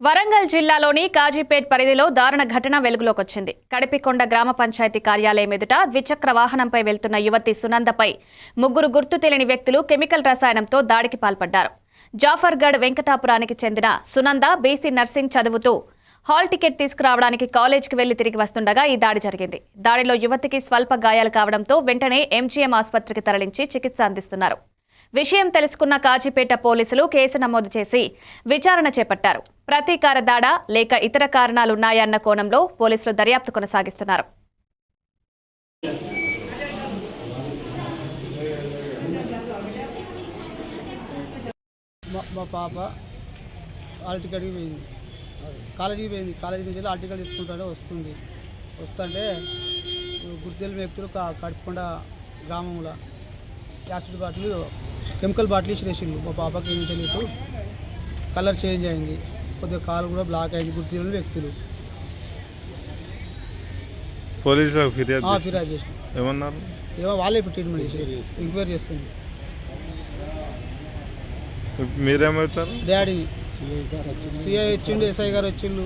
వరంగల్ జిల్లాలోని కాజీపేట్ పరిధిలో దారుణ ఘటన వెలుగులోకొచ్చింది. కడిపికొండ గ్రామ పంచాయతీ కార్యాలయం ఎదుట ద్విచక్ర వాహనంపై వెళ్తున్న యువతి సునందపై ముగ్గురు గుర్తు తెలియని వ్యక్తులు కెమికల్ రసాయనంతో దాడికి పాల్పడ్డారు. జాఫర్గఢ్ వెంకటాపురానికి చెందిన సునంద బీసీ నర్సింగ్ చదువుతూ హాల్ టికెట్ తీసుకురావడానికి కాలేజీకి వెళ్ళి తిరిగి వస్తుండగా ఈ దాడి జరిగింది. దాడిలో యువతికి స్వల్ప గాయాలు కావడంతో వెంటనే ఎంజీఎం ఆసుపత్రికి తరలించి చికిత్స అందిస్తున్నారు. విషయం తెలుసుకున్న కాజీపేట పోలీసులు కేసు నమోదు చేసి విచారణ చేపట్టారు. ప్రతీకార దాడా లేక ఇతర కారణాలున్నాయన్న కోణంలో పోలీసులు దర్యాప్తు కొనసాగిస్తున్నారు. మా పాప హాల్ పోయింది. కాలేజీకి పోయింది. కాలేజీ నుంచి వెళ్ళి తీసుకుంటానే వస్తుంది. వస్తుంటే గుర్తెలి వ్యక్తులు కడుపుకుండా గ్రామంలో యాసిడ్ బాటిల్ కెమికల్ బాటిల్ ఇసిరేసిండు. మా పాపకి ఏం తెలియదు కలర్ చేంజ్ అయింది. కొద్దిగా కాలు కూడా బ్లాక్ అయింది. గుర్తెలిని వ్యక్తులు. పోలీసులకు ఫిర్యాదు ఫిర్యాదు చేసిన. ఏమన్నారు? ఏమో వాళ్ళే ఇప్పుడు ట్రీట్మెంట్ చేసి ఎంక్వైరీ చేస్తుంది. మీరేమవుతారు? డాడీని సిఐ వచ్చిండు ఎస్ఐ గారు వచ్చిండు.